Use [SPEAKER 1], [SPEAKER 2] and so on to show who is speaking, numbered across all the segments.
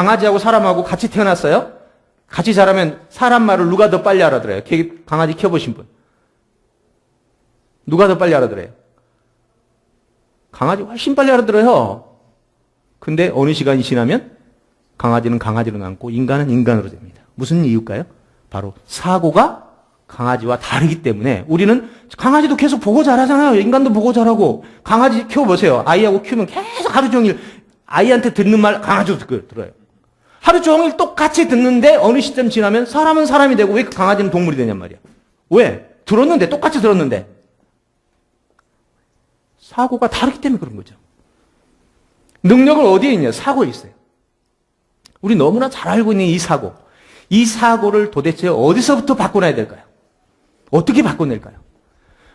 [SPEAKER 1] 강아지하고 사람하고 같이 태어났어요? 같이 자라면 사람 말을 누가 더 빨리 알아들어요? 개- 강아지 키워보신 분. 누가 더 빨리 알아들어요? 강아지 훨씬 빨리 알아들어요. 근데 어느 시간이 지나면 강아지는 강아지로 남고 인간은 인간으로 됩니다. 무슨 이유일까요? 바로 사고가 강아지와 다르기 때문에 우리는 강아지도 계속 보고 자라잖아요. 인간도 보고 자라고. 강아지 키워보세요. 아이하고 키우면 계속 하루 종일 아이한테 듣는 말 강아지도 듣- 들어요. 하루 종일 똑같이 듣는데 어느 시점 지나면 사람은 사람이 되고 왜 강아지는 동물이 되냔 말이야. 왜? 들었는데 똑같이 들었는데 사고가 다르기 때문에 그런 거죠. 능력은 어디에 있냐? 사고에 있어요. 우리 너무나 잘 알고 있는 이 사고. 이 사고를 도대체 어디서부터 바꿔놔야 될까요? 어떻게 바꿔낼까요?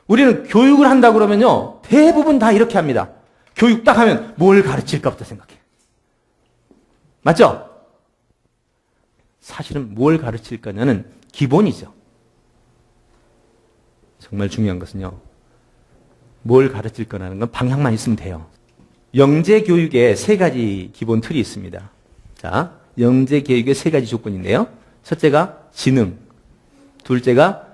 [SPEAKER 1] 우리는 교육을 한다 그러면요. 대부분 다 이렇게 합니다. 교육 딱 하면 뭘 가르칠까부터 생각해. 맞죠? 사실은 뭘 가르칠까냐는 기본이죠. 정말 중요한 것은요. 뭘 가르칠 거라는 건 방향만 있으면 돼요. 영재 교육에 세 가지 기본 틀이 있습니다. 자, 영재 교육의 세 가지 조건인데요. 첫째가 지능, 둘째가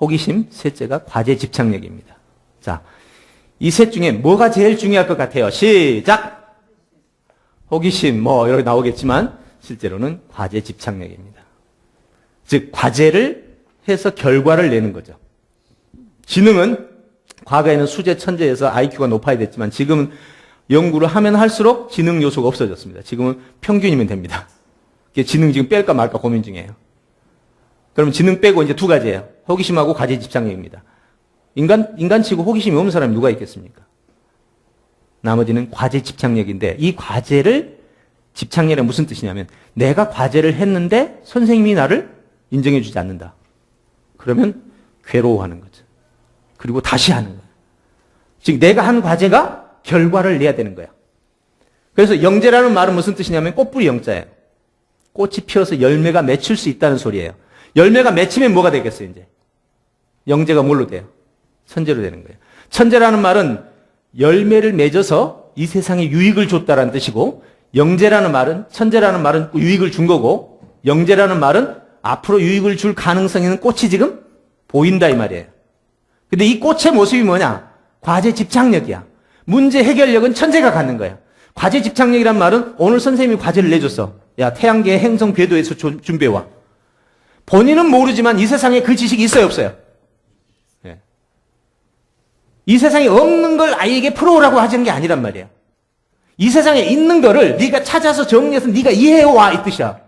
[SPEAKER 1] 호기심, 셋째가 과제 집착력입니다. 자, 이 셋 중에 뭐가 제일 중요할 것 같아요? 시작! 호기심, 뭐, 여기 나오겠지만, 실제로는 과제 집착력입니다. 즉, 과제를 해서 결과를 내는 거죠. 지능은 과거에는 수제 천재에서 IQ가 높아야 됐지만 지금은 연구를 하면 할수록 지능 요소가 없어졌습니다. 지금은 평균이면 됩니다. 지능 지금 뺄까 말까 고민 중이에요. 그럼 지능 빼고 이제 두 가지예요. 호기심하고 과제 집착력입니다. 인간, 인간치고 호기심이 없는 사람이 누가 있겠습니까? 나머지는 과제 집착력인데 이 과제를 집착력은 무슨 뜻이냐면 내가 과제를 했는데 선생님이 나를 인정해 주지 않는다. 그러면 괴로워하는 거죠. 그리고 다시 하는 거예요. 즉 내가 한 과제가 결과를 내야 되는 거야. 그래서 영재라는 말은 무슨 뜻이냐면 꽃뿌리 영자예요. 꽃이 피어서 열매가 맺힐 수 있다는 소리예요. 열매가 맺히면 뭐가 되겠어요, 이제? 영재가 뭘로 돼요? 천재로 되는 거예요. 천재라는 말은 열매를 맺어서 이 세상에 유익을 줬다라는 뜻이고, 영재라는 말은, 천재라는 말은 유익을 준 거고, 영재라는 말은 앞으로 유익을 줄 가능성이 있는 꽃이 지금 보인다 이 말이에요. 근데 이 꽃의 모습이 뭐냐? 과제 집착력이야. 문제 해결력은 천재가 갖는 거야. 과제 집착력이란 말은 오늘 선생님이 과제를 내줬어. 야, 태양계의 행성 궤도에서 조- 준비해와. 본인은 모르지만 이 세상에 그 지식이 있어요, 없어요? 예. 이 세상에 없는 걸 아이에게 풀어오라고 하시는 게 아니란 말이에요. 이 세상에 있는 거를 네가 찾아서 정리해서 네가 이해해와 이 뜻이야.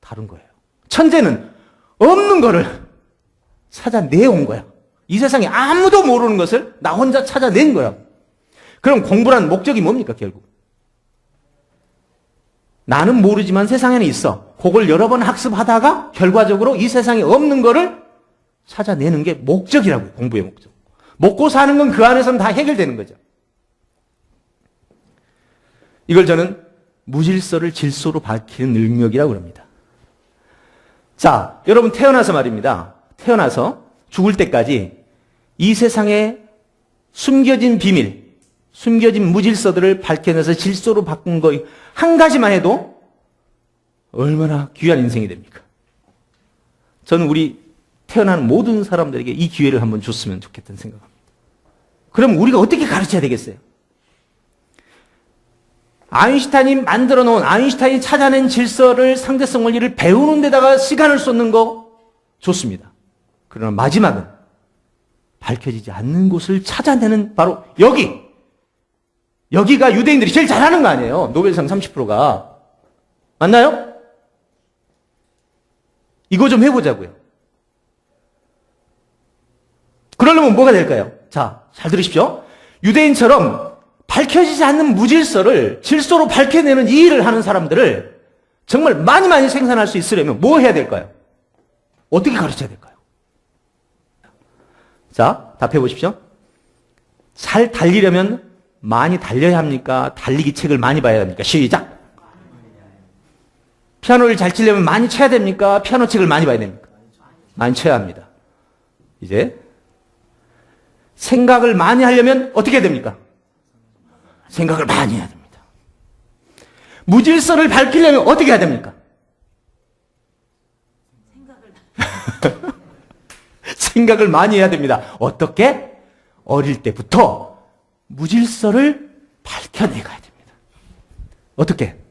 [SPEAKER 1] 다른 거예요. 천재는 없는 거를 찾아내온 거야. 이 세상에 아무도 모르는 것을 나 혼자 찾아낸 거야. 그럼 공부란 목적이 뭡니까, 결국? 나는 모르지만 세상에는 있어. 그걸 여러 번 학습하다가 결과적으로 이 세상에 없는 거를 찾아내는 게 목적이라고요, 공부의 목적. 먹고 사는 건 그 안에서는 다 해결되는 거죠. 이걸 저는 무질서를 질서로 밝히는 능력이라고 합니다. 자, 여러분 태어나서 말입니다. 태어나서 죽을 때까지 이 세상에 숨겨진 비밀, 숨겨진 무질서들을 밝혀내서 질서로 바꾼 거 한 가지만 해도 얼마나 귀한 인생이 됩니까? 저는 우리 태어난 모든 사람들에게 이 기회를 한번 줬으면 좋겠다는 생각합니다. 그럼 우리가 어떻게 가르쳐야 되겠어요? 아인슈타인이 만들어 놓은 아인슈타인이 찾아낸 질서를 상대성 원리를 배우는 데다가 시간을 쏟는 거 좋습니다. 그러나 마지막은 밝혀지지 않는 곳을 찾아내는 바로 여기. 여기가 유대인들이 제일 잘하는 거 아니에요. 노벨상 30%가. 맞나요? 이거 좀 해보자고요. 그러려면 뭐가 될까요? 자, 잘 들으십시오. 유대인처럼 밝혀지지 않는 무질서를 질서로 밝혀내는 이 일을 하는 사람들을 정말 많이 많이 생산할 수 있으려면 뭐 해야 될까요? 어떻게 가르쳐야 될까요? 자, 답해 보십시오. 잘 달리려면 많이 달려야 합니까? 달리기 책을 많이 봐야 합니까? 시작! 피아노를 잘 치려면 많이 쳐야 됩니까? 피아노 책을 많이 봐야 됩니까? 많이 쳐야 합니다. 이제 생각을 많이 하려면 어떻게 해야 됩니까? 생각을 많이 해야 됩니다. 무질서를 밝히려면 어떻게 해야 됩니까? 생각을 많이 해야 됩니다. 어떻게? 어릴 때부터 무질서를 밝혀내가야 됩니다. 어떻게?